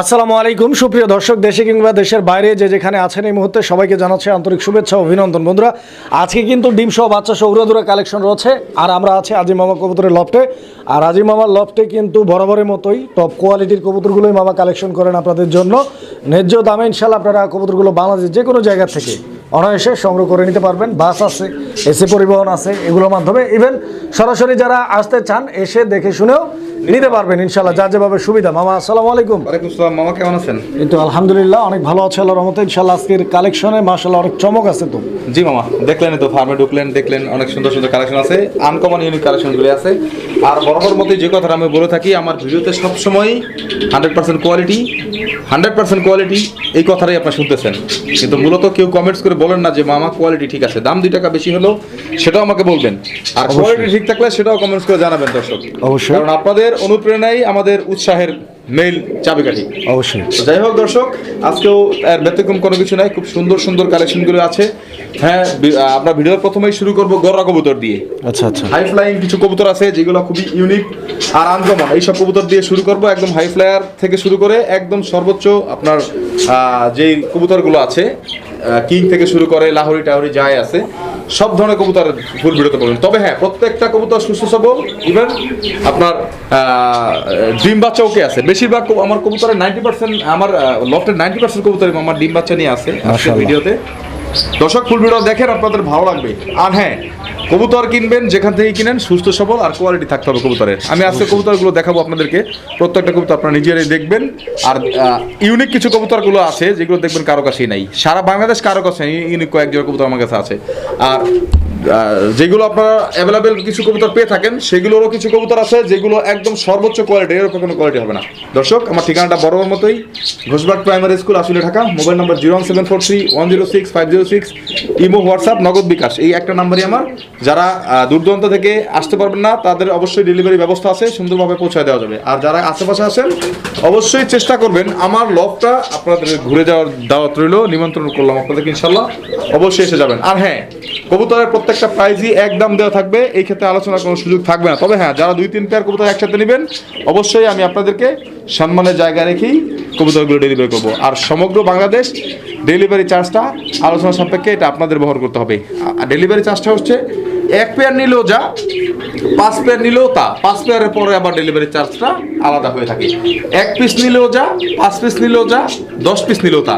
আসসালামু আলাইকুম। সুপ্রিয় দর্শক, দেশে কিংবা দেশের বাইরে যে যেখানে আছেন এই মুহূর্তে সবাইকে জানাচ্ছে আন্তরিক শুভেচ্ছা ও অভিনন্দন। বন্ধুরা, আজকে কিন্তু ডিম সহ বাচ্চা সহ উড়াদুরা কালেকশন রয়েছে। আর আমরা আছি আজিম মামা কবুতরের লফটে। আর আজিম মামার লফটে কিন্তু বরাবরের মতোই টপ কোয়ালিটির কবুতরগুলোই মামা কালেকশন করেন আপনাদের জন্য। ন্যায্য দামে ইনশাল্লাহ আপনারা কবুতরগুলো বাংলাদেশের যে কোনো জায়গা থেকে অনায়াসে সংগ্রহ করে নিতে পারবেন। বাস আছে, এসি পরিবহন আছে, এগুলোর মাধ্যমে। ইভেন সরাসরি যারা আসতে চান, এসে দেখে শুনেও নিতে পারবেন ইনশাল্লাহ যা যেভাবে সুবিধা। মামা আসসালামু আলাইকুম। ওয়ালাইকুম আসসালাম মামা কেমন আছেন? কিন্তু আলহামদুলিল্লাহ অনেক ভালো আছে আল্লাহর রহমতে। ইনশাল্লাহ আজকের কালেকশনে মাশাআল্লাহ অনেক চমক আছে তো। জি মামা দেখলেন তো ফার্মে ঢুকলেন দেখলেন অনেক সুন্দর সুন্দর কালেকশন আছে। আনকমন ইউনিক কালেকশনগুলি আছে। আর বরাবর মতো যে কথাটা আমি বলে থাকি আমার ভিডিওতে সবসময় hundred percent quality hundred percent quality এই কথাটাই আপনার শুনতেছেন। কিন্তু মূলত কেউ কমেন্টস করে বলেন না যে মামা কোয়ালিটি ঠিক আছে। দাম দুই টাকা বেশি হলেও সেটাও আমাকে বলবেন। আর কোয়ালিটি ঠিক থাকলে সেটাও কমেন্টস করে জানাবেন দর্শক। অবশ্যই। কারণ আপনাদের অনুপ্রেরণাই আমাদের উৎসাহের মেইল চাবিকাঠি। অবশ্যই। যাই হোক দর্শক আজকেও এর ব্যতিক্রম কোনো কিছু নাই খুব সুন্দর সুন্দর কালেকশনগুলো আছে। হ্যাঁ আমরা ভিডিওর প্রথমেই শুরু করব গররা কবুতর দিয়ে। আচ্ছা আচ্ছা। হাই ফ্লাইং কিছু কবুতর আছে যেগুলো খুবই ইউনিক আর আনকমন। এইসব কবুতর দিয়ে শুরু করব একদম হাই ফ্লায়ার থেকে শুরু করে একদম সর্বোচ্চ আপনার যেই কবুতরগুলো আছে কিং থেকে শুরু করে লাহোরি টাহরি যাই আছে সব ধরনের কবুতর ফুল বিরত পাবেন তবে হ্যাঁ প্রত্যেকটা কবুতর সুস্থ সবল ইভেন আপনার আহ, ডিম বাচ্চা ওকে আছে। বেশিরভাগ আমার কবুতরের নাইনটি পার্সেন্ট আমার লফটের নাইনটি পার্সেন্ট কবুতর আমার ডিম বাচ্চা নিয়ে আছে ভিডিওতে। দর্শক ফুল ভিডিও দেখেন, আপনাদের ভালো লাগবে। আর হ্যাঁ কবুতর কিনবেন, যেখান থেকে কিনেন, সুস্থ, সবল আর কোয়ালিটি থাকতে হবে কবুতরের। আমি আজকে কবুতরগুলো দেখাবো আপনাদেরকে। প্রত্যেকটা কবুতর আপনারা নিজেরাই দেখবেন। আর ইউনিক কিছু কবুতরগুলো আছে, যেগুলো দেখবেন কারও কাছেই নাই। সারা বাংলাদেশ কারও কাছে ইউনিক কয়েকজন কবুতর আমার কাছে আছে। আর যেগুলো আপনারা অ্যাভেলেবেল কিছু কবুতর পেয়ে থাকেন সেগুলোরও কিছু কবুতর আছে যেগুলো একদম সর্বোচ্চ কোয়ালিটি এরকম কোনো কোয়ালিটি হবে না। দর্শক আমার ঠিকানাটা বরাবর মতোই ঘোষবাগ প্রাইমারি স্কুল আসলে Dhaka mobile number zero one seven four three one zero six five zero six imo WhatsApp Nagad bKash এই একটা নাম্বারই আমার। যারা আহ, দূর দূরান্ত থেকে আসতে পারবেন না তাদের অবশ্যই ডেলিভারি ব্যবস্থা আছে সুন্দরভাবে পৌঁছায় দেওয়া যাবে। আর যারা আশেপাশে আছেন অবশ্যই চেষ্টা করবেন আমার লবটা আপনাদের ঘুরে যাওয়ার দাওয়াত রইল নিমন্ত্রণ করলাম আপনাদেরকে ইনশাল্লাহ অবশ্যই এসে যাবেন। আর হ্যাঁ কবুতরের প্রত্যেকটা প্রাইজই একদম দেওয়া থাকবে, এই ক্ষেত্রে আলোচনার কোনো সুযোগ থাকবে না। তবে হ্যাঁ যারা দুই, তিন পেয়ার কবুতর একসাথে নেবেন, অবশ্যই আমি আপনাদেরকে সম্মানের জায়গা রেখেই কবুতরগুলো ডেলিভারি করব। আর সমগ্র বাংলাদেশ ডেলিভারি চার্জটা আলোচনা সাপেক্ষে এটা আপনাদের বহন করতে হবে। আর ডেলিভারি চার্জটা হচ্ছে এক পেয়ার নিলেও যা, পাঁচ পেয়ার নিলেও তা। পাঁচ পেয়ারের পরে আবার ডেলিভারি চার্জটা আলাদা হয়ে থাকে। এক পিস নিলেও যা, পাঁচ পিস নিলেও যা, দশ পিস নিলেও তা।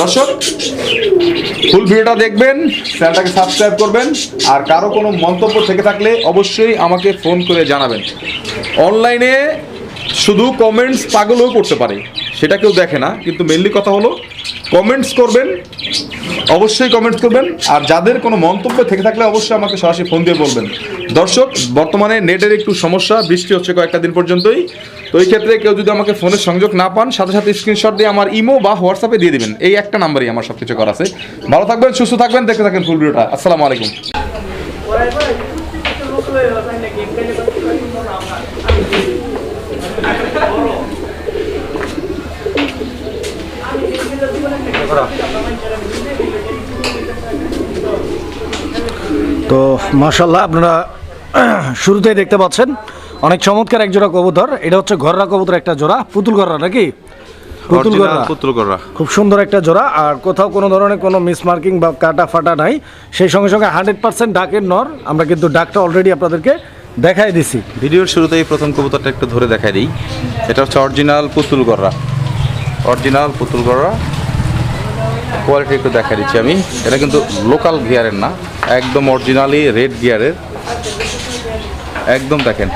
দর্শক ফুল ভিডিওটা দেখবেন চ্যানেলটাকে সাবস্ক্রাইব করবেন, আর কারও কোনো মন্তব্য থেকে থাকলে অবশ্যই আমাকে ফোন করে জানাবেন। অনলাইনে শুধু কমেন্টস পাগলও করতে পারে। সেটা কেউ দেখে না, কিন্তু মেনলি কথা হলো কমেন্টস করবেন, অবশ্যই কমেন্টস করবেন, আর যাদের কোনো মন্তব্য থেকে থাকলে অবশ্যই আমাকে সরাসরি ফোন দিয়ে বলবেন। দর্শক, বর্তমানে নেটের একটু সমস্যা, বৃষ্টি হচ্ছে কয়েকটা দিন পর্যন্তই, তো এই ক্ষেত্রে কেউ যদি আমাকে ফোনের সংযোগ না পান, সাথে সাথে স্ক্রিনশট দিয়ে আমার ইমো বা হোয়াটসঅ্যাপে দিয়ে দিবেন। এই একটা নাম্বারই আমার সব কিছু করা আছে। ভালো থাকবেন, সুস্থ থাকবেন, দেখতে থাকেন ফুল ভিডিওটা। আসসালামু আলাইকুম। তো মাশাল্লাহ আপনারা শুরুতেই দেখতে পাচ্ছেন অনেক চমৎকার এক জোড়া কবুতর। এটা হচ্ছে ঘররা কবুতর একটা জোড়া পুতুল ঘররা নাকি? পুতুল ঘররা। পুতুল করা খুব সুন্দর একটা জোড়া আর কোথাও কোনো ধরনের কোনো মিসমার্কিং বা কাটা ফাটা নাই। সেই সঙ্গে সঙ্গে হান্ড্রেড পার্সেন্ট ডাকের নর আমরা কিন্তু ডাকটা অলরেডি আপনাদেরকে দেখাই দিছি। ভিডিওর শুরুতেই প্রথম কবুতরটা একটু ধরে দেখাই দিই। এটা হচ্ছে অরিজিনাল পুতুল গড়া অরিজিনাল পুতুল গড়া কোয়ালিটি একটু দেখা দিচ্ছি আমি। এটা কিন্তু লোকাল গিয়ারের না, একদম অরিজিনালি রেড গিয়ারের একদম দেখেন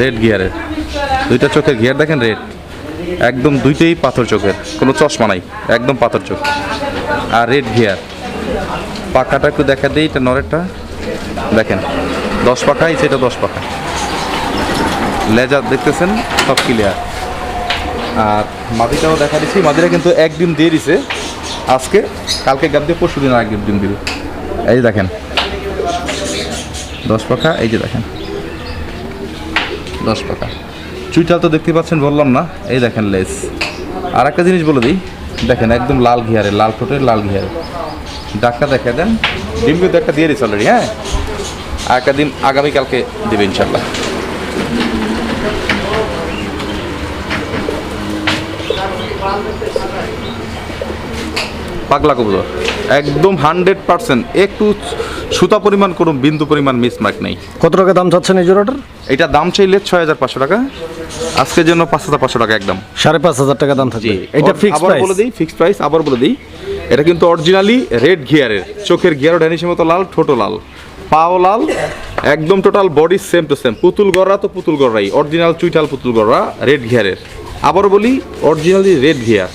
রেড গিয়ারের দুইটা চোখের গিয়ার দেখেন রেড একদম দুইটাই পাথর চোখের, কোনো চশমা নাই, একদম পাথর চোখ। আর রেড গিয়ার পাখাটা একটু দেখা দিই, এটা নরেরটা। দেখেন, দশ পাখাই, সেটা দশ পাখা। লেজার দেখতেছেন, সব ক্লিয়ার আর মাদিটাও দেখা দিচ্ছি মাদিরা কিন্তু একদিন দিয়ে দিছে। আজকে, কালকে গাব দিয়ে, পরশু দিন একদিন দিন দিবে। এই যে দেখেন। দশ পাখা, এই যে দেখেন। দশ পাখা। চুইটাল তো দেখতে পাচ্ছেন, বললাম না। এই দেখেন লেস আর একটা জিনিস বলে দিই। দেখেন, একদম লাল ঘিয়ারে, লাল ঠোঁটের লাল ঘিয়ারে। ডাক্তার দেখা দেন। ডিম কিন্তু একটা দিয়ে দিচ্ছে অলরেডি হ্যাঁ? আর একটা দিন আগামীকালকে দেবে ইনশাল্লাহ পাগলা কবুতর। একদম হান্ড্রেড পার্সেন্ট একটু সুতা পরিমাণ কোনো বিন্দু পরিমাণ মিসমার্ক নেই। কত টাকা দাম চাচ্ছেন এই জোড়াটার? এটা দাম চাইলে ছয় হাজার পাঁচশো টাকা। আজকের জন্য পাঁচ হাজার পাঁচশো টাকা একদম। সাড়ে পাঁচ হাজার টাকা দাম থাকবে। এটা ফিক্স আবার বলে দিই ফিক্সড প্রাইস আবার বলে দিই। এটা কিন্তু অরিজিনালি রেড গিয়ারের চোখের গিয়ারও ড্যানিশের মতো লাল ঠোঁটো লাল। পাও লাল একদম total body same to same পুতুল গড়রা তো পুতুল গড়রাই অরিজিনাল চুইটাল পুতুল গড়রা রেড গিয়ারের আবার বলি অরিজিনালি রেড গিয়ার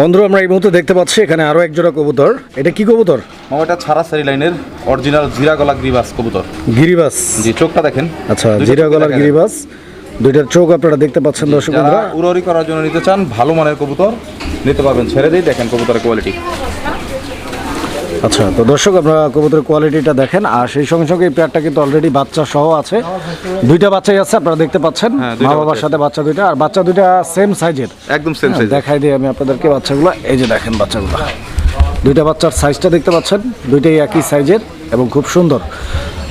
বন্ধুরা আমরা এই মুহূর্তে দেখতে পাচ্ছি এখানে আরও এক জোড়া কবুতর। এটা কি কবুতর? এটা ছাড়া সারি লাইনের অরিজিনাল জিরা গলা গিরিবাস কবুতর। গিরিবাস। জি চোখটা দেখেন। আচ্ছা জিরা গলার গিরিবাস। দুইটার চোখ আপনারা দেখতে পাচ্ছেন দর্শক বন্ধুরা। উড়ি করার জন্য নিতে চান ভালো মানের কবুতর নিতে পারবেন। ছেড়ে দিয়ে দেখেন কবুতরের কোয়ালিটি আচ্ছা তো দর্শক আপনারা কবুতরের কোয়ালিটিটা দেখেন আর সেই সঙ্গে সঙ্গে এই পেয়ারটা কিন্তু অলরেডি বাচ্চা সহ আছে। দুইটা বাচ্চাই আছে আপনারা দেখতে পাচ্ছেন। হ্যাঁ, মা বাবার সাথে বাচ্চা দুইটা আর বাচ্চা দুইটা সেম সাইজের একদম সেম সাইজ দেখাই দিই আমি আপনাদেরকে বাচ্চাগুলো। এই যে দেখেন বাচ্চাগুলো। দুইটা বাচ্চার সাইজটা দেখতে পাচ্ছেন দুইটাই একই সাইজের এবং খুব সুন্দর।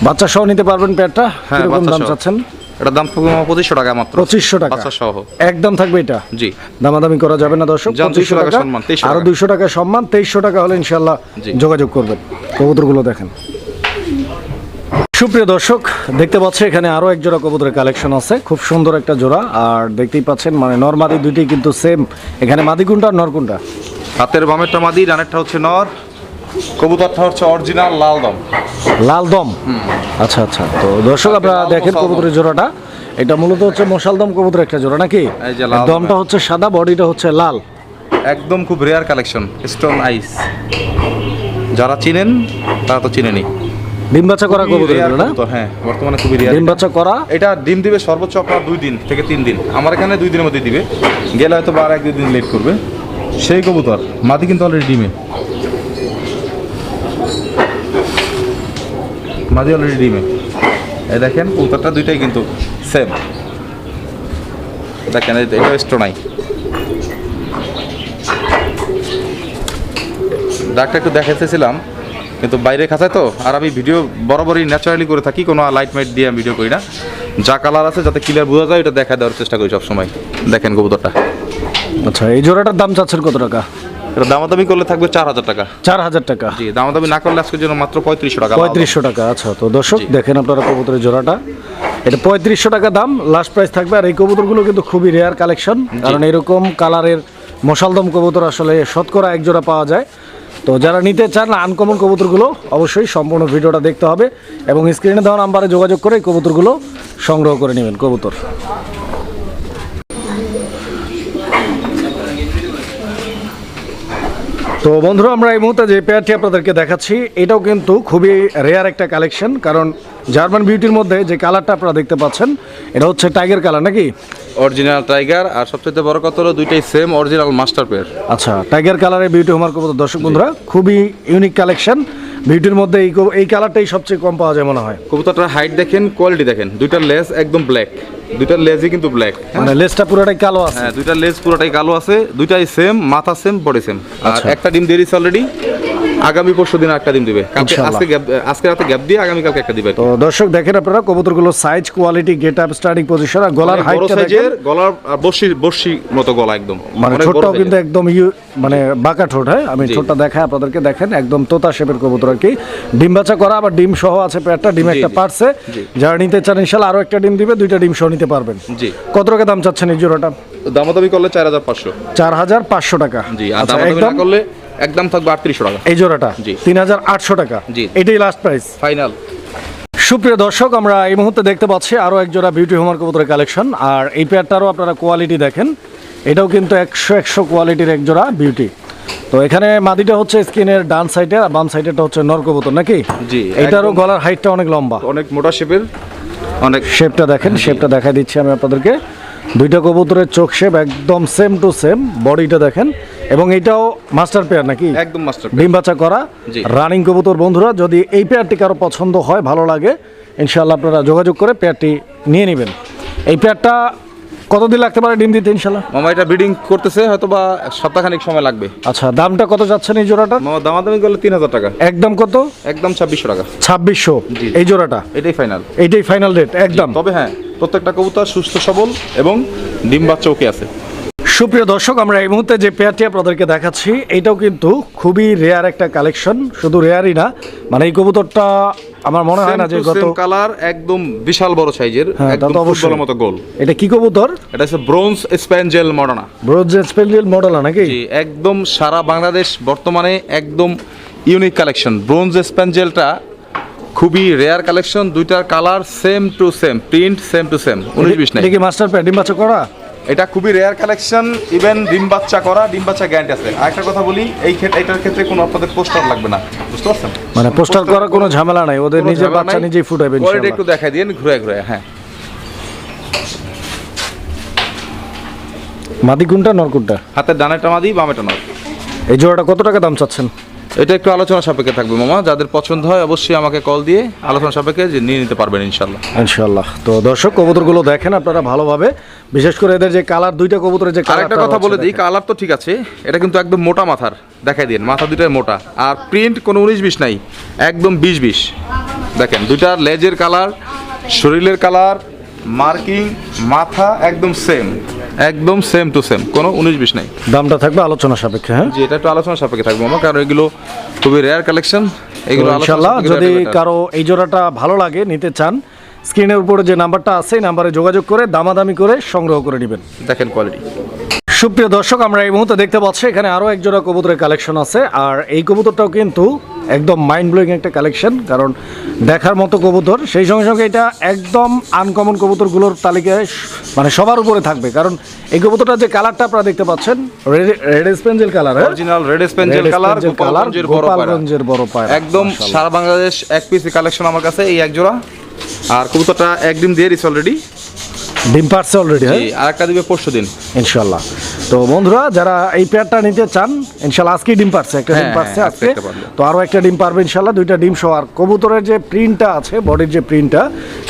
বাচ্চা সহ নিতে পারবেন পেয়ারটা হ্যাঁ কীরকম বাচ্চা দাম। চাচ্ছেন? এটার দাম পঁচিশশো টাকা মাত্র। পঁচিশশো টাকা। সহ একদম থাকবে এটা? জি। দামাদামি করা যাবে না দর্শক যান, 2500 200 টাকা সম্মান, আরও দুইশো টাকা সম্মান তেইশশো টাকা হলে ইনশাল্লাহ যোগাযোগ করবেন। কবুতরগুলো দেখেন। সুপ্রিয় দর্শক দেখতে পাচ্ছি এখানে আরও এক জোড়া কবুতরের কালেকশন আছে। খুব সুন্দর একটা জোড়া। আর দেখতেই পাচ্ছেন মানে নরমাদি দুইটি কিন্তু সেম এখানে মাদি কোনটা আর নর কোনটা? হাতের বামেরটা মাদি ডানেরটা হচ্ছে নর। কবুতরটা হচ্ছে অরিজিনাল লাল দম। লাল দম? আচ্ছা আচ্ছা। তো দর্শক আপনারা দেখেন কবুতরের জোড়াটা। এটা মূলত হচ্ছে মশাল দম কবুতরের একটা জোড়া নাকি? দমটা হচ্ছে সাদা বডিটা হচ্ছে লাল। একদম খুব রেয়ার কালেকশন স্টোন আইস যারা চিনেন তারা তো চিনেনি। ডিম বাচ্চা করা কবুতর না? কবুতর, হ্যাঁ বর্তমানে খুবই রেয়ার ডিম বাচ্চা করা? এটা ডিম দিবে সর্বোচ্চ আপনার দুই দিন থেকে তিন দিন। আমার এখানে দুই দিনের মধ্যে দিবে। গেলে হয়তো বা আর এক দুই দিন লেট করবে। সেই কবুতর মাদি কিন্তু অলরেডি ডিমে। মাদি অলরেডি ডিমে এই দেখেন কবুতরটা দুইটাই কিন্তু সেম দেখেন এটা স্টো নাই। ডাকটা একটু দেখাতেছিলাম কিন্তু বাইরে খাঁচায় তো, আর আমি ভিডিও বরাবরই ন্যাচারালি করে থাকি, কোনো লাইট মাইট দিয়ে আমি ভিডিও করি না। যা কালার আছে, যাতে ক্লিয়ার বোঝা যায় এটা দেখা দেওয়ার চেষ্টা করি সবসময়। দেখেন কবুতরটা। আচ্ছা এই জোড়াটার দাম চাচ্ছেন কত টাকা? এটা দামাদামি করলে থাকবে চার হাজার টাকা। চার হাজার টাকা। জি দামাদামি না করলে আজকের জন্য মাত্র পঁয়ত্রিশশো টাকা পঁয়ত্রিশশো টাকা আচ্ছা তো দর্শক দেখেন আপনারা কবুতরের জোড়াটা। এটা পঁয়ত্রিশশো টাকা দাম লাস্ট প্রাইস থাকবে। আর এই কবুতরগুলো কিন্তু খুবই রেয়ার কালেকশন কারণ এরকম কালারের মশালদম কবুতর আসলে শতকরা এক জোড়া পাওয়া যায়। তো যারা নিতে চান আনকমন কবুতরগুলো অবশ্যই সম্পূর্ণ ভিডিওটা দেখতে হবে এবং স্ক্রিনে দেওয়া নাম্বারে যোগাযোগ করে এই কবুতরগুলো সংগ্রহ করে নেবেন কবুতর। তো বন্ধুরা আমরা এই মুহূর্তে যে পেয়ারটি আপনাদেরকে দেখাচ্ছি এটাও কিন্তু খুবই রেয়ার একটা কালেকশন কারণ জার্মান বিউটির মধ্যে যে কালারটা আপনারা দেখতে পাচ্ছেন এটা হচ্ছে টাইগার কালার নাকি? অরিজিনাল টাইগার আর সবচেয়ে বড় কথা হলো দুইটাই সেম অরিজিনাল মাস্টার পেয়ার আচ্ছা টাইগার কালারের বিউটি হোমার দর্শক বন্ধুরা খুবই ইউনিক কালেকশন বিউটির মধ্যে এই এই কালারটাই সবচেয়ে কম পাওয়া যায় মনে হয়। কবুতরটার হাইট দেখেন কোয়ালিটি দেখেন। দুইটার লেস একদম ব্ল্যাক দুইটার লেজই কিন্তু ব্ল্যাক মানে লেসটা পুরোটাই কালো আছে। হ্যাঁ দুইটার লেস পুরোটাই কালো আছে দুইটাই সেম মাথা সেম বডি সেম আর আচ্ছা। একটা ডিম দেরিস অলরেডি আগামী পরশু দিন একটা ডিম দিবে। ইনশাআল্লাহ। আজকে আজকে রাতে গ্যাপ দিয়ে আগামী কালকে একটা দিবে। তো দর্শক দেখেন আপনারা কবুতরগুলো size quality get up starting position আর গলার হাইটটা দেখেন। সাইজের গলার আর বর্ষি বর্ষি মতো গলা একদম। মানে ঠোঁটটাও কিন্তু একদম মানে বাঁকা ঠোঁট হ্যাঁ? আমি। ঠোঁটটা দেখাই আপনাদেরকে দেখেন একদম তোতা শেপের কবুতর আর কি। ডিম বাচ্চা করা আবার ডিম সহ আছে পেয়ারটা ডিম একটা পারছে। যারা নিতে চান ইনশাল্লাহ আরও একটা ডিম দিবে দুইটা ডিম সহ নিতে পারবেন। জি। কত টাকা দাম চাচ্ছেন এই জোড়াটা? দামাদামি করলে চার হাজার পাঁচশো। চার হাজার পাঁচশো টাকা। জি আর আচ্ছা, দামাদামি করলে একদম থাকবে আটত্রিশশো টাকা। এই জোড়াটা? জি। তিন হাজার আটশো টাকা। জি। এটাই লাস্ট প্রাইস ফাইনাল সুপ্রিয় দর্শক আমরা এই মুহূর্তে দেখতে পাচ্ছি আরও এক জোড়া বিউটি হোমার কবুতরের কালেকশন আর এই পেয়ারটারও আপনারা কোয়ালিটি দেখেন। এটাও কিন্তু একশো একশো কোয়ালিটির এক জোড়া বিউটি তো এখানে মাদিটা হচ্ছে স্কিনের ডান সাইডে আর বাম সাইডেটা হচ্ছে নর কবুতর নাকি? জি, এটারও গলার হাইটটা অনেক লম্বা। অনেক মোটা শেপের। অনেক শেপটা দেখেন শেপটা দেখা দিচ্ছি আমি আপনাদেরকে। দুইটা কবুতরের চোখ শেপ একদম সেম টু সেম বডিটা দেখেন। এবং এটাও মাস্টার পেয়ার নাকি? একদম মাস্টার ডিম বাচ্চা করা। রানিং কবুতর বন্ধুরা যদি এই পেয়ারটি কারও পছন্দ হয় ভালো লাগে ইনশাল্লাহ আপনারা যোগাযোগ করে পেয়ারটি নিয়ে নেবেন। এই পেয়ারটা কতদিন লাগতে পারে ডিম দিতে ইনশাল্লাহ মামা এটা ব্রিডিং করতেছে হয়তো বা সপ্তাহখানিক সময় লাগবে। আচ্ছা দামটা কত যাচ্ছেন এই জোড়াটা? মামা দামাদামি করলে তিন হাজার টাকা। একদম কত? একদম ছাব্বিশশো টাকা। ছাব্বিশশো। এই জোড়াটা? এটাই ফাইনাল এইটাই ফাইনাল রেট একদম। তবে হ্যাঁ প্রত্যেকটা কবুতর সুস্থ সবল এবং ডিম বাচ্চা ওকে আছে। সুপ্রিয় দর্শক আমরা এই মুহূর্তে যে পেয়ারটি আপনাদেরকে দেখাচ্ছি এটাও কিন্তু খুবই রেয়ার একটা কালেকশন শুধু রেয়ারই না মানে এই কবুতরটা আমার মনে হয় না যে গত কালার একদম বিশাল বড় সাইজের হ্যাঁ, একদম ফুটবলের মতো গোল। এটা কি কবুতর? এটা হচ্ছে ব্রোঞ্জ স্প্যাঞ্জেল মডানা ব্রোজ স্পেন্ডিল মডেল নাকি? জি একদম সারা বাংলাদেশ বর্তমানে একদম ইউনিক কালেকশন ব্রোঞ্জ স্প্যাঞ্জেলটা খুবই রেয়ার কালেকশন দুইটার colour same to same print same to same উনিশ বিশ নাই। মাস্টার প্যাড ডিম বাচ্চা করা? এটা খুবই রেয়ার কালেকশন ইভেন ডিম বাচ্চা করা ডিম বাচ্চা গ্যারান্টি আছে। আরেকটা কথা বলি এই ক্ষেত্রে এটার ক্ষেত্রে কোনো আপনাদের পোস্টার লাগবে না। বুঝতে পারছেন? মানে পোস্টার করার কোনো ঝামেলা নাই ওদের নিজের বাচ্চা নিজেই ফুটাবে ইনশাআল্লাহ। একটু দেখাই দিন ঘুরে ঘুরে হ্যাঁ। মাদি কোনটা নর কোনটা? হাতের ডানেরটা মাদি বামেটা নয় এই জোড়াটা কত টাকা দাম চাচ্ছেন? এটা একটু আলোচনা সাপেক্ষে থাকবে মামা। যাদের পছন্দ হয় অবশ্যই আমাকে কল দিয়ে আলোচনা সাপেক্ষে যে নিয়ে নিতে পারবেন ইনশাল্লাহ ইনশাল্লাহ তো দর্শক কবুতরগুলো দেখেন আপনারা ভালোভাবে। বিশেষ করে এদের যে কালার দুইটা কবুতরের যে আরেকটা কালারটা কথা বলে দিই কালার তো ঠিক আছে এটা কিন্তু একদম মোটা মাথার দেখাই দিন মাথা দুটাই মোটা। আর প্রিন্ট কোনো উনিশ বিশ নাই একদম বিশ বিশ। দেখেন দুটার লেজের কালার শরীরের কালার মার্কিং মাথা একদম সেম একদম সেম টু সেম কোনো উনিশ বিশ নাই। দামটা থাকবে আলোচনা সাপেক্ষে হ্যাঁ? যে এটা একটু আলোচনা সাপেক্ষে থাকবে আমার কারণ এগুলো খুবই রেয়ার কালেকশন এগুলো আলোচনা যদি কারও এই জোড়াটা ভালো লাগে নিতে চান স্ক্রিনের উপরে যে নাম্বারটা আছে এই নাম্বারে যোগাযোগ করে দামাদামি করে সংগ্রহ করে নেবেন। দেখেন কোয়ালিটি সুপ্রিয় দর্শক আমরা এই মুহূর্তে দেখতে পাচ্ছি এখানে আরও এক জোড়া কবুতরের কালেকশন আছে। আর এই কবুতরটাও কিন্তু একদম মাইন্ড ব্লোয়িং একটা কালেকশন কারণ দেখার মতো কবুতর। সেই সঙ্গে সঙ্গে এটা একদম আনকমন কবুতরগুলোর তালিকায় মানে সবার উপরে থাকবে। কারণ এই কবুতরটার যে কালারটা আপনারা দেখতে পাচ্ছেন red spangle colour original red spangle colour গোপালগঞ্জের বড় পায়রা। গোপালগঞ্জের বড় পায়রা একদম সারা বাংলাদেশ এক পিস কালেকশন আমার কাছে এই এক জোড়া। আর কবুতরটা একদিন দিয়ে দিছে অলরেডি ডিম পারছে অলরেডি হ্যাঁ? আর একটা দিবে পরশু দিন। ইনশাল্লাহ। তো বন্ধুরা যারা এই পেয়ারটা নিতে চান ইনশাল্লাহ আজকেই ডিম পারছে একটা ডিম হ্যাঁ, পারছে আজকে তো আরও একটা ডিম পারবে ইনশাল্লাহ দুইটা ডিম সহ আর কবুতরের যে প্রিন্টটা আছে বডির যে প্রিন্টটা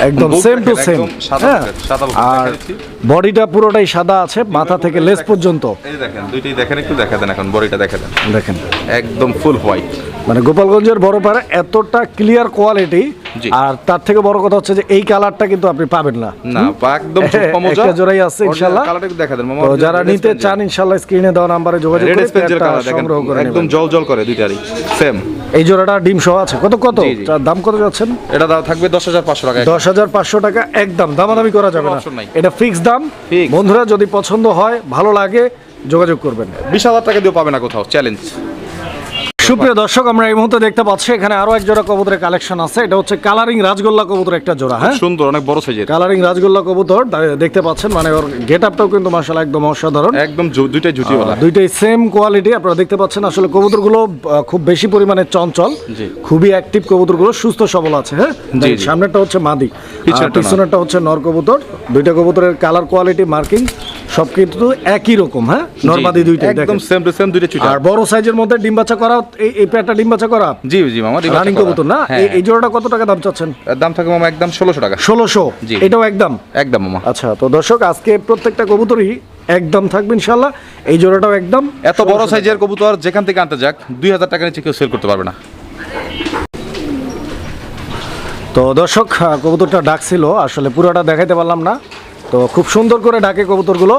একদম সেম টু সেম সাদা হ্যাঁ? আর বডিটা পুরোটাই সাদা আছে মাথা থেকে লেস পর্যন্ত। এই দেখেন দুইটাই দেখেন একটু দেখা দেন এখন বডিটা দেখা দেন। দেখেন। একদম ফুল হোয়াইট মানে গোপালগঞ্জের বড় পাড়া এতটা ক্লিয়ার কোয়ালিটি। আর তার থেকে বড় কথা হচ্ছে যে এই কালারটা কিন্তু আপনি পাবেন না। না একদম একটা জোড়াই আছে ইনশাল্লাহ। কালারটা দেখা দেন মামা তো যারা নিতে চান ইনশাল্লাহ স্ক্রিনে দেওয়া নাম্বারে যোগাযোগ করে স্পেঞ্জের কালার দেখেন। একদম জল জল করে দুইটারই সেম এই জোড়াটা ডিম সহ আছে। কত কত? দাম কত যাচ্ছেন? এটা দাও থাকবে দশ হাজার পাঁচশো টাকা দশ হাজার পাঁচশো টাকা একদম। দামাদামি করা যাবে না। এটা ফিক্স দাম। বন্ধুরা যদি পছন্দ হয় ভালো লাগে যোগাযোগ করবেন। বিশ হাজার টাকা দিয়েও পাবে না কোথাও চ্যালেঞ্জ সুপ্রিয় দর্শক আমরা এই মুহূর্তে দেখতে পাচ্ছি এখানে আরও এক জোড়া কবুতরের কালেকশন আছে। এটা হচ্ছে কালারিং রাজগোল্লা কবুতর একটা জোড়া হ্যাঁ? সুন্দর অনেক বড় সাইজের। কালারিং রাজগোল্লা কবুতর দেখতে পাচ্ছেন মানে ওর গেট আপটাও কিন্তু মার্শাল একদম অসাধারণ। একদম দুইটাই জুটিওয়ালা দুইটাই সেম কোয়ালিটি আপনারা দেখতে পাচ্ছেন আসলে কবুতরগুলো খুব বেশি পরিমাণে চঞ্চল জি। খুবই অ্যাক্টিভ কবুতরগুলো সুস্থ সবল আছে হ্যাঁ। সামনেরটা হচ্ছে মাদি পিছনেরটা হচ্ছে নর কবুতর। দুইটা কবুতরের কালার কোয়ালিটি মার্কিং সব কিন্তু একই রকম হ্যাঁ? নর মাদি দুইটাই একদম সেম টু সেম দুইটা চুটা। আর বড় সাইজের মধ্যে ডিম বাচ্চা করা এই এই পেয়ারটা ডিম বাচ্চা করা? জি জি মামা রানিং কবুতর না? হ্যাঁ, এই- এই জোড়াটা কত টাকা দাম চাচ্ছেন? দাম থাকে মামা একদম ষোলোশো টাকা। ষোলোশো? এটাও একদম? একদম মামা। আচ্ছা তো দর্শক আজকে প্রত্যেকটা কবুতরই একদম থাকবে ইনশাল্লাহ এই জোড়াটাও একদম এত বড় সাইজের কবুতর যেখান থেকে আনতে যাক দুই হাজার টাকা নিচে কেউ সেল করতে পারবে না। তো দর্শক কবুতরটা ডাকছিল আসলে পুরোটা দেখাইতে পারলাম না। তো খুব সুন্দর করে ডাকে কবুতরগুলো।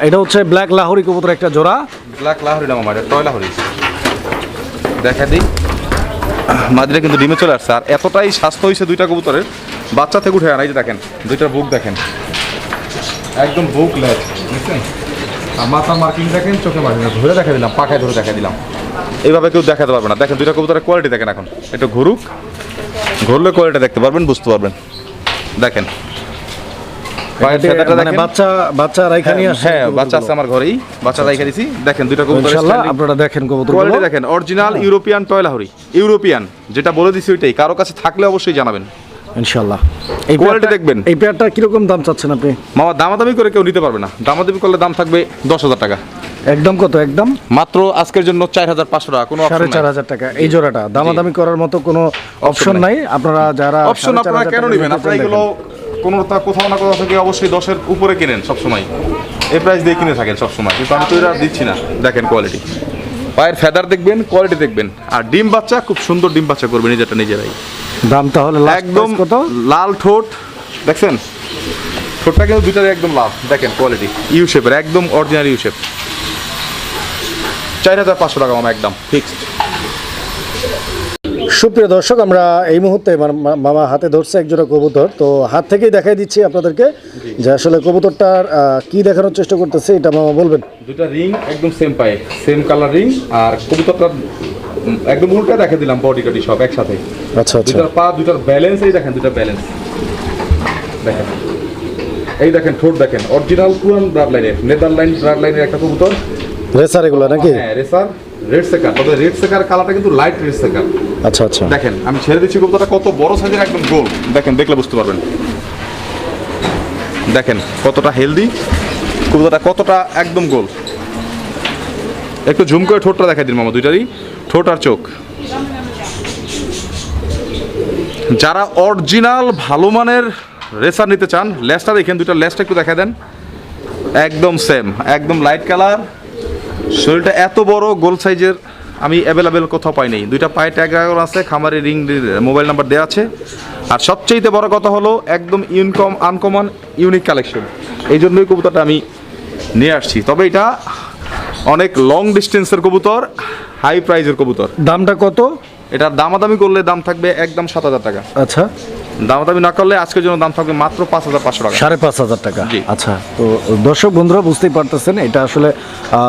এটা হচ্ছে ব্ল্যাক লাহোরি কবুতর একটা জোড়া। ব্ল্যাক লাহরি না মামা এটা টয় লাহরি দেখা দিই। মাদিরা কিন্তু ডিমে চলে আসছে। আর এতটাই স্বাস্থ্য হয়েছে দুইটা কবুতরের। বাচ্চা থেকে উঠে আনা। এই যে দেখেন দুইটার বুক দেখেন। একদম বুক লেজ, বুঝছেন? আর মাথার মার্কিং দেখেন, চোখে মার্কিং ধরে দেখা দিলাম, পাখায় ধরে দেখা দিলাম। এইভাবে কেউ দেখাতে পারবে না। দেখেন, দুইটা কবুতরের কোয়ালিটি দেখেন এখন। একটু ঘুরুক। ঘুরলে কোয়ালিটি দেখতে পারবেন, বুঝতে পারবেন। দেখেন পায়ের ফেদারটা মানে দেখেন বাচ্চা বাচ্চা রাইখা নিয়ে হ্যাঁ বাচ্চা আছে আমার ঘরেই। বাচ্চা রেখে দিছি। দেখেন দুইটা কবুতর ইনশাল্লাহ আপনারা দেখেন কবুতরগুলো। কোয়ালিটি দেখেন অরিজিনাল ইউরোপিয়ান টয়লাহরি ইউরোপিয়ান যেটা বলে দিছি ওইটাই। কারও কাছে থাকলে অবশ্যই জানাবেন। ইনশাল্লাহ। এই Quality দেখবেন। এই পেয়ারটা কীরকম দাম চাচ্ছেন আপনি? মামা দামাদামি করে কেউ নিতে পারবে না। দামাদামি করলে দাম থাকবে দশ হাজার টাকা। একদম কত একদম? মাত্র আজকের জন্য চার হাজার পাঁচশো টাকা কোনো সাড়ে চার হাজার টাকা। এই জোড়াটা দামাদামি করার মতো কোনো অপশন নাই। আপনারা যারা অপশন আপনারা কেন নেবেন? আপনারা এগুলো কোনো তা কোথাও না কোথাও থেকে অবশ্যই দশের উপরে কিনেন সবসময়। এই প্রাইস দিয়ে কিনে থাকেন সবসময়। কিন্তু আমি তো এটা আর দিচ্ছি না। দেখেন কোয়ালিটি পায়ের ফেদার দেখবেন কোয়ালিটি দেখবেন। আর ডিম বাচ্চা খুব সুন্দর ডিম বাচ্চা করবে নিজেরটা নিজেরাই। দাম তাহলে একদম কত? লাল ঠোঁট। দেখছেন? ঠোঁটটা কিন্তু দুইটার একদম লাভ দেখেন কোয়ালিটি ইউ শেপের একদম অরিজিনাল ইউ শেপ চার হাজার পাঁচশো টাকা মামা একদম ফিক্সড সুপ্রিয় দর্শক আমরা এই মুহূর্তে মামা হাতে ধরছে একজোড়া কবুতর। তো হাত থেকেই দেখাই দিচ্ছি আপনাদেরকে যে আসলে কবুতরটার কি দেখানোর চেষ্টা করতেছে এটা মামা বলবেন। দুটা রিং একদম সেম পায়ে সেম কালার রিং আর কবুতরটা একদম উল্টা দেখে দিলাম বডি টডি সব একসাথে। আচ্ছা আচ্ছা। দুটার পা দুটার ব্যালেন্স এই দেখেন দুটা ব্যালেন্স দেখেন। এই দেখেন ঠোঁট দেখেন। অরিজিনাল পুরান ব্রাড লাইনের নেদারল্যান্ড ব্রাড লাইনের একটা কবুতর। রেসার এগুলো নাকি? হ্যাঁ রেসার রেড সেকার তবে রেড সেকার কালারটা কিন্তু লাইট রেড সেকার আচ্ছা আচ্ছা। দেখেন আমি ছেড়ে দিচ্ছি কবুতরটা কত বড় সাইজের একদম গোল দেখেন দেখলে বুঝতে পারবেন। দেখেন কতটা হেলদি কবুতরটা কতটা একদম গোল একটু ঝুম করে ঠোঁটটা দেখাই দিন মামা দুইটারই। ঠোঁট আর চোখ। যারা অরিজিনাল ভালো মানের রেসার নিতে চান লেসটা দেখেন দুইটা লেসটা একটু দেখা দেন। একদম সেম একদম লাইট কালার শরীরটা এত বড় গোল সাইজের আমি অ্যাভেলেবেল কোথাও পাইনি দুইটা পায়ে ট্যাগ লাগানো আছে খামারে রিং মোবাইল নাম্বার দেওয়া আছে। আর সবচেয়ে বড় কথা হলো একদম ইনকম আনকমন ইউনিক কালেকশন এই জন্যই কবুতরটা আমি নিয়ে আসছি। তবে এটা অনেক লং ডিস্টেন্সের কবুতর হাই প্রাইজের কবুতর। দামটা কত? এটার দামাদামি করলে দাম থাকবে একদম সাত হাজার টাকা। আচ্ছা। দামাদামি না করলে আজকের জন্য দাম থাকবে মাত্র পাঁচ হাজার পাঁচশো টাকা। সাড়ে পাঁচ হাজার টাকা। আচ্ছা তো দর্শক বন্ধুরা বুঝতেই পারতেছেন এটা আসলে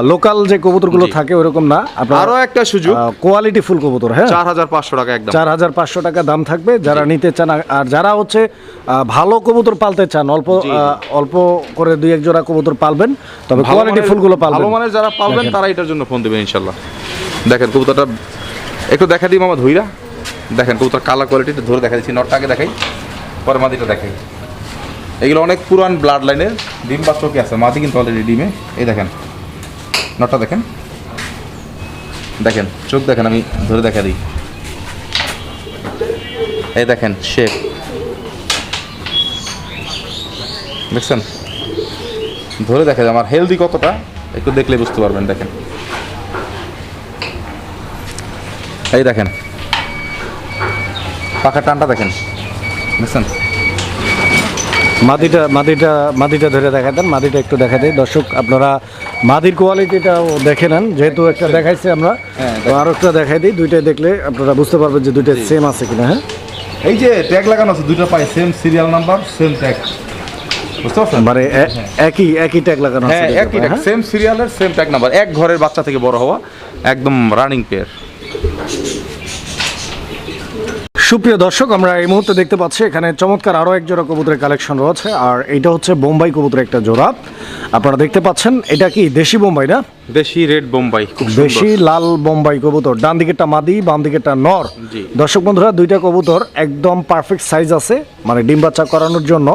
লোকাল যে কবুতরগুলো। থাকে ওরকম না আপনার আরও একটা সুযোগ। কোয়ালিটি ফুল কবুতর হ্যাঁ? চার হাজার পাঁচশো টাকা একদম। চার হাজার পাঁচশো টাকা দাম থাকবে যারা নিতে চান আর- যারা হচ্ছে ভালো কবুতর পালতে চান অল্প অল্প করে দুই এক জোড়া কবুতর পালবেন তবে কোয়ালিটি ফুলগুলো পালবেন। ভালো মানের যারা পালবেন তারা এটার জন্য ফোন দেবেন ইনশাল্লাহ। দেখেন কবুতরটা একটু দেখা দিই মামা ধুইরা দেখেন কবুতর কালার কোয়ালিটিটা ধরে দেখা দিচ্ছি নটটা আগে দেখাই, পরে মাদিটা দেখাই। এগুলো অনেক পুরান ব্লাড লাইনের ডিম বা চোখে আছে, মাদি কিন্তু অলরেডি ডিমে। এই দেখেন, নটটা দেখেন। দেখেন, চোখ দেখেন, আমি ধরে দেখা দিই। এই দেখেন শেপ দেখছেন? ধরে দেখা আমার হেলদি কতটা, একটু দেখলে বুঝতে পারবেন, দেখেন। এই দেখেন পাখা টানটা দেখেন। দেখছেন? মাদিটা মাদিটা মাদিটা ধরে দেখা দেন মাদিটা একটু দেখা দেয় দর্শক আপনারা মাদির কোয়ালিটিটাও দেখে নেন যেহেতু একটা দেখাইছি আমরা। হ্যাঁ, তো আরও একটা দেখাই দিই দুইটাই দেখলে আপনারা বুঝতে পারবেন যে দুইটা সেম আছে কিনা হ্যাঁ? এই যে ট্যাগ লাগানো আছে দুইটা পাই same serial number same tag বুঝতে পারছেন? মানে একই একই ট্যাগ লাগানো হ্যাঁ একই ট্যাগ হ্যাঁ? সেম সিরিয়ালের সেম ট্যাগ নাম্বার এক ঘরের বাচ্চা থেকে বড় হওয়া একদম রানিং পেয়ার সুপ্রিয় দর্শক আমরা এই মুহূর্তে দেখতে পাচ্ছি এখানে চমৎকার আরও এক জোড়া কবুতরের কালেকশন রয়েছে আর এটা হচ্ছে বোম্বাই কবুতরের একটা জোড়া। আপনারা দেখতে পাচ্ছেন এটা কি দেশি বোম্বাই না? দেশি রেড বোম্বাই খুব দেশি লাল বোম্বাই কবুতর ডান দিকেরটা মাদি বাম দিকেরটা নর। দর্শক বন্ধুরা দুইটা কবুতর একদম পারফেক্ট সাইজ আছে মানে ডিম বাচ্চা করানোর জন্য।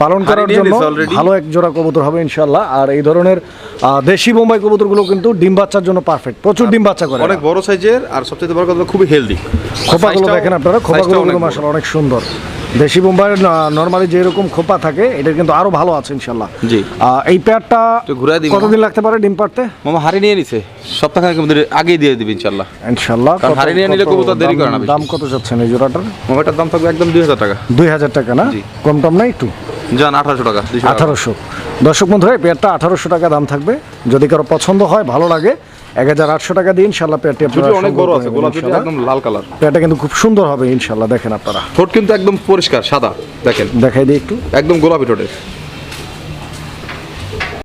পালন করার জন্য ভালো এক জোড়া কবুতর হবে ইনশাল্লাহ আর এই ধরনের দেশি বোম্বাই কবুতরগুলো কিন্তু ডিম বাচ্চার জন্য পারফেক্ট প্রচুর ডিম বাচ্চা করে অনেক বড় সাইজের আর সবচেয়ে বড় কথা খুবই হেলদি খোপাগুলো দেখেন আপনারা খোপাগুলো কিন্তু মাসাল অনেক সুন্দর। দেশি বোম্বাই নর্মালি যেরকম খোপা থাকে এটা কিন্তু আরও ভালো আছে ইনশাল্লাহ জি। এই পেয়ারটা ঘুরায় দিই কতদিন লাগতে পারে ডিম পারতে মামা হারি নিয়ে নিছে। সপ্তাহখানেক মধ্যে আগেই দিয়ে দিবি ইনশাল্লাহ ইনশাল্লাহ কারণ হারিয়ে নিয়ে নিলে কবুতর দেরি করে না দাম কত যাচ্ছেন এই জোড়াটার? মামাটার দাম থাকবে একদম দুই হাজার টাকা। দুই হাজার টাকা না। কম টম না একটু? যান আঠারোশো টাকা আঠারোশো। দর্শক বন্ধুরা এই পেয়ারটা আঠারোশো টাকা দাম থাকবে। যদি কারও পছন্দ হয় ভালো লাগে এক হাজার আটশো টাকা দিয়ে ইনশাল্লাহ পেয়ারটি আপনারা অনেক বড় আছে গোলাপ একদম লাল কালার। পেয়ারটা কিন্তু খুব সুন্দর হবে ইনশাল্লাহ দেখেন আপনারা। ঠোঁট কিন্তু একদম পরিষ্কার সাদা দেখেন। দেখাই দিই একটু। একদম গোলাপি ঠোঁটের।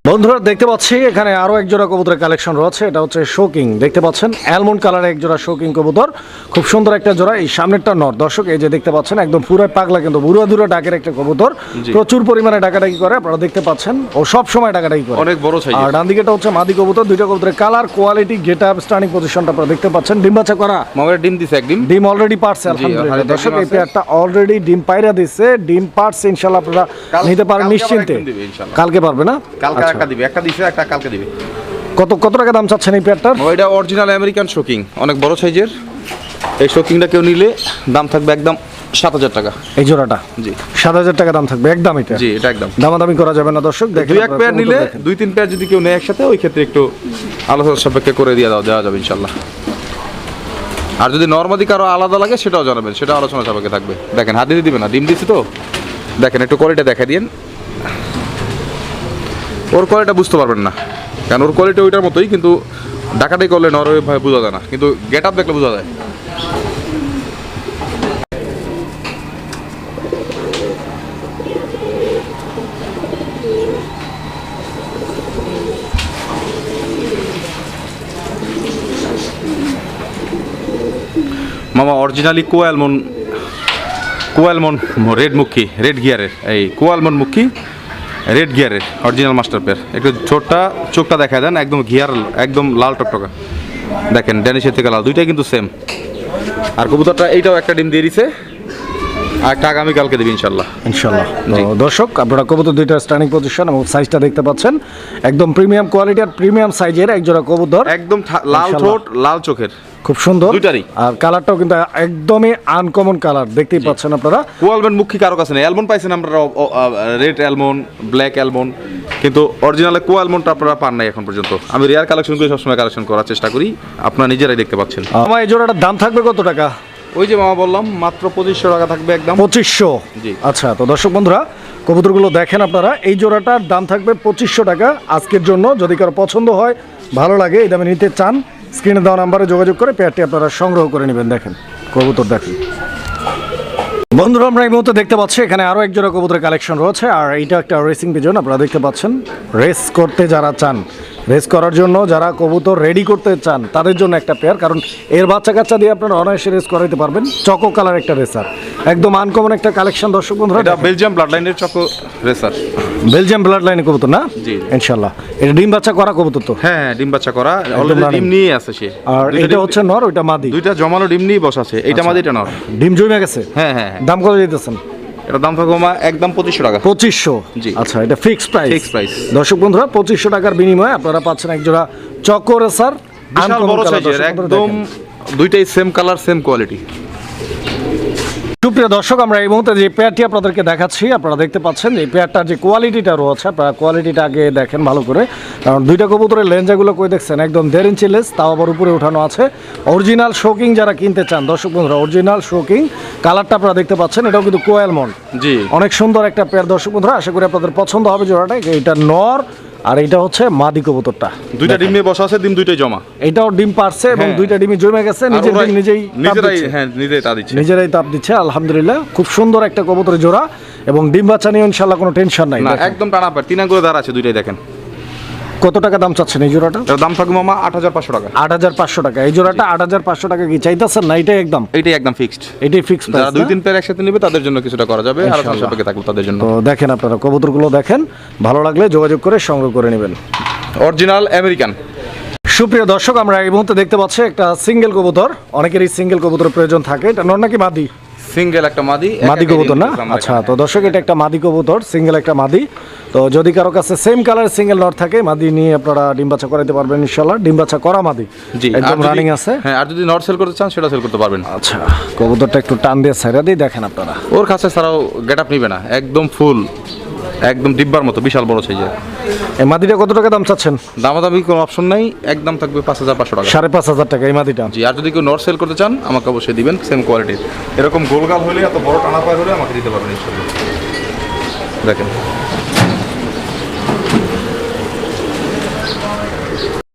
বন্ধুরা দেখতে পাচ্ছি এখানে আরও এক জোড়া কবুতরের কালেকশন রয়েছে। এটা হচ্ছে শোকিং। দেখতে পাচ্ছেন অ্যালমন্ড কালারের এক জোড়া শোকিং কবুতর। খুব সুন্দর একটা জোড়া। এই সামনেরটা নর। দর্শক এই যে দেখতে পাচ্ছেন একদম পুরো পাগলা কিন্তু বুড়া দুরা ডাকের একটা কবুতর। প্রচুর পরিমাণে ডাকাডাকি করে আপনারা দেখতে পাচ্ছেন ও সব সময় ডাকাডাকি করে। অনেক বড় আর ডান দিকেটা হচ্ছে মাদি কবুতর। দুইটা কবুতরের colour quality get up standing পজিশনটা আপনারা দেখতে পাচ্ছেন। ডিম বাচ্চা করা। মামার ডিম দিছে এক ডিম অলরেডি পারছে আলহামদুলিল্লাহ। দর্শক এই পেয়ারটা অলরেডি ডিম পাইরা দিচ্ছে ডিম পারছে ইনশাল্লাহ আপনারা নিতে পারেন নিশ্চিন্তে। একদিন। কালকে পারবে না? আচ্ছা। দিবে একটা দিছে একটা কালকে দিবে। কত কত টাকা দাম চাচ্ছেন এই পেয়ারটার ওইটা অরিজিনাল আমেরিকান শোকিং অনেক বড় সাইজের। এই শোকিংটা কেউ নিলে দাম থাকবে একদম সাত হাজার টাকা। এই জোড়াটা? জি। সাত হাজার টাকা দাম থাকবে একদম এটা? জি এটা একদম। দামাদামি করা যাবে না দর্শক দেখেন দুই এক পেয়ার নিলে দুই তিন পেয়ার যদি কেউ নেয় একসাথে ওই ক্ষেত্রে একটু আলোচনা সাপেক্ষে করে দিয়ে দাও দেওয়া যাবে ইনশাল্লাহ। আর যদি নর্মাদি কারও আলাদা লাগে সেটাও জানাবেন সেটা আলোচনা সাপেক্ষে থাকবে। দেখেন হাত দিতে দিবে না ডিম দিচ্ছি তো। দেখেন একটু কোয়ালিটি দেখা দিন ওর কোয়ালিটি বুঝতে পারবেন না। কারণ ওর কোয়ালিটি ওইটার মতোই, কিন্তু ডাকাটাই করলে নরওয়ে ভাবে বোঝা যায় না। কিন্তু গেট আপ দেখলে বোঝা যায়। মামা অরিজিনালি কোয়ালমন কোয়ালমন রেড মুখী, রেড গিয়ারের, এই কোয়ালমন মুখী। রেড গিয়ারের অরিজিনাল মাস্টার পেয়ার একটু ছোটটা চোখটা দেখা দেন একদম গিয়ার একদম লাল টকটকা। দেখেন ড্যানিশের থেকে লাল দুইটাই কিন্তু সেম আর কবুতরটা এইটাও একটা ডিম দিয়ে দিছে। আর একটা আগামীকালকে দেবে ইনশাল্লাহ ইনশাল্লাহ। দর্শক আপনারা কবুতর দুইটা স্ট্যান্ডিং পজিশন এবং সাইজটা দেখতে পাচ্ছেন। একদম প্রিমিয়াম কোয়ালিটি আর প্রিমিয়াম সাইজের এক জোড়া কবুতর। একদম লাল ঠোঁট লাল চোখের। খুব সুন্দর। দুইটারই। আর কালারটাও কিন্তু একদমই আনকমন কালার দেখতেই পাচ্ছেন আপনারা। কোয়ালমন মুখী কারও কাছে নেই অ্যালমন পাইছেন আমরা রেড অ্যালমন ব্ল্যাক অ্যালমন কিন্তু অরিজিনালে কোয়ালমনটা আপনারা পান নাই এখন পর্যন্ত। আমি রেয়ার কালেকশন করে সবসময় কালেকশন করার চেষ্টা করি। আপনারা নিজেরাই দেখতে পাচ্ছেন। আমার এই জোড়াটার দাম থাকবে কত টাকা? ওই যে মামা বললাম মাত্র পঁচিশশো টাকা থাকবে একদম। পঁচিশশো? জি। আচ্ছা তো দর্শক বন্ধুরা কবুতরগুলো দেখেন আপনারা এই জোড়াটার দাম থাকবে পঁচিশশো টাকা। আজকের জন্য যদি কারও পছন্দ হয় ভালো লাগে এই দামে নিতে চান স্ক্রিনে দেওয়া নাম্বারে যোগাযোগ করে পেয়ারটি আপনারা সংগ্রহ করে নেবেন, দেখেন, কবুতর দেখেন। বন্ধুরা, আমরা এই মুহূর্তে দেখতে পাচ্ছি, এখানে আরও এক কবুতরের কালেকশন রয়েছে, আর এইটা একটা রেসিং পিজন আপনারা দেখতে পাচ্ছেন। রেস করতে যারা চান রেস করার জন্য যারা কবুতর রেডি করতে চান তাদের জন্য একটা পেয়ার কারণ এর বাচ্চা কাচ্চা দিয়ে আপনারা অনায়াসে রেস করাইতে পারবেন। চকো কালার একটা রেসার একদম আনকমন একটা কালেকশন দর্শক বন্ধুরা এটা বেলজিয়াম ব্লাড লাইনের চক্র রেসার বেলজিয়াম ব্লাড লাইনে কবুতর না? জি। ইনশাল্লাহ এটা ডিম বাচ্চা করা কবুতর তো? হ্যাঁ হ্যাঁ ডিম বাচ্চা করা। অলরেডি ডিম নিয়ে আছে সে। আর এটা হচ্ছে নর ওইটা মাদি। দুইটা জমানো ডিম নিয়ে বসাছে এটা মাঝে এটা নর। ডিম জমে গেছে? হ্যাঁ হ্যাঁ হ্যাঁ। দাম কত দিতেছেন? এটা দাম থাকবে মা একদম পঁচিশশো টাকা। পঁচিশশো? জি। আচ্ছা এটা ফিক্সড প্রাইস ফিক্সড প্রাইস দর্শক বন্ধুরা পঁচিশশো টাকার বিনিময়ে আপনারা পাচ্ছেন এক জোড়া চকোরেসার বিশাল বড় সাইজের একদম দুইটাই সেম কালার সেম কোয়ালিটি সুপ্রিয় দর্শক আমরা এই মুহূর্তে যে পেয়ারটি আপনাদেরকে দেখাচ্ছি আপনারা দেখতে পাচ্ছেন যে পেয়ারটার যে কোয়ালিটিটা রয়েছে আপনারা কোয়ালিটিটা আগে দেখেন ভালো করে। কারণ দুইটা কবুতরের লেঞ্জাগুলো কই দেখছেন? একদম দেড় ইঞ্চি লেস তাও আবার উপরে উঠানো আছে। অরিজিনাল শোকিং যারা কিনতে চান দর্শক বন্ধুরা অরিজিনাল শোকিং কালারটা আপনারা দেখতে পাচ্ছেন এটাও কিন্তু কোয়েলমন জি। অনেক সুন্দর একটা পেয়ার দর্শক বন্ধুরা আশা করি আপনাদের পছন্দ হবে জোড়াটা। এটা নর আর এটা হচ্ছে মাদি কবুতরটা। দুইটা ডিম নিয়ে বসা আছে ডিম দুইটাই জমা। এটাও ডিম পারছে এবং হ্যাঁ। দুইটা ডিমই জমে গেছে নিজে নিজের ডিম নিজেই নিজেরাই হ্যাঁ নিজেই তা দিচ্ছে। নিজেরাই তাপ দিচ্ছে আলহামদুলিল্লাহ। খুব সুন্দর একটা কবুতরের জোড়া এবং ডিম বাচ্চা নিয়ে ইনশাআল্লাহ কোনো টেনশন নাই। না একদম টানা পার তিন আঙ্গুলে দাঁড়া আছে দুইটাই দেখেন। কত টাকা দাম চাচ্ছেন এই জোড়াটা? দাম থাকবে মামা আট হাজার পাঁচশো টাকা। আট হাজার পাঁচশো টাকা। এই জোড়াটা আট হাজার পাঁচশো টাকা কি চাইতেছেন না? এটাই একদম? এইটাই একদম ফিক্সড এটাই ফিক্স যারা দুই তিন পেয়ার একসাথে নেবে তাদের জন্য কিছুটা করা যাবে আর সাপেক্ষে থাকবে তাদের জন্য। তো দেখেন আপনারা কবুতরগুলো দেখেন। ভালো লাগলে যোগাযোগ করে সংগ্রহ করে নেবেন। অরিজিনাল আমেরিকান সুপ্রিয় দর্শক আমরা এই মুহূর্তে দেখতে পাচ্ছি একটা সিঙ্গেল কবুতর। অনেকেরই সিঙ্গেল কবুতর প্রয়োজন থাকে। এটা নর নাকি মাদি সিঙ্গেল একটা মাদি মাদি কবুতর না? আচ্ছা তো দর্শক এটা একটা মাদি কবুতর সিঙ্গেল একটা মাদি। তো যদি কারও কাছে সেম কালার সিঙ্গেল নট থাকে মাদি নিয়ে আপনারা ডিম বাচ্চা করাতে পারবেন ইনশাআল্লাহ। ডিম বাচ্চা করা মাদি। জি একদম রানিং আছে। হ্যাঁ আর যদি নট সেল করতে চান সেটা সেল করতে পারবেন। আচ্ছা কবুতরটা একটু টান দিয়ে সাইরা দিয়ে দেখেন আপনারা। ওর কাছে ছাড়াও গেট আপ নিবে না একদম ফুল একদম ডিব্বার মতো বিশাল বড় সাইজের এই মাদিটা কত টাকা দাম চাচ্ছেন? দামাদামি কোনো অপশন নাই একদম থাকবে পাঁচ হাজার পাঁচশো টাকা। সাড়ে পাঁচ হাজার টাকা এই মাদিটা? জি আর যদি কেউ নট সেল করতে চান আমাকে অবশ্যই দিবেন সেম কোয়ালিটির এরকম গোলগাল হলে এত বড় টানা পায় হলে আমাকে দিতে পারবেন ইনশাল্লাহ। দেখেন।